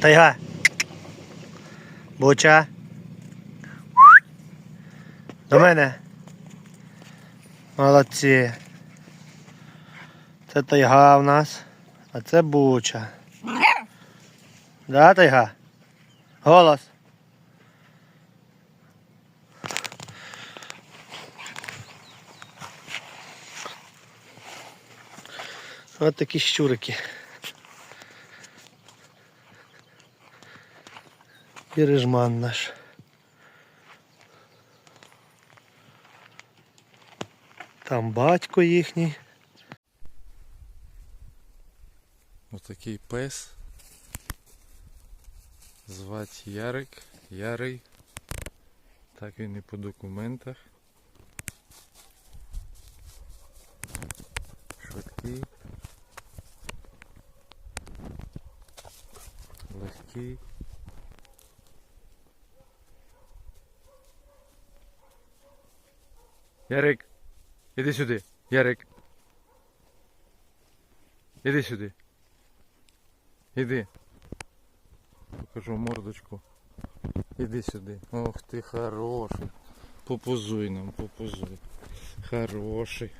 Тайга. Буча. До мене. Молодці. Це тайга в нас, а це буча. Да, тайга? Голос. Ось такі щурики. І рижман наш. Там батько їхній. Отакий пес. Звати Ярик. Ярий. Так він і по документах. Швидкий. Легкий. Ярик, іди сюди. Ярик. Іди сюди. Іди. Покажу мордочку. Іди сюди. Ох ти хороший. Попозуй нам, попозуй. Хороший.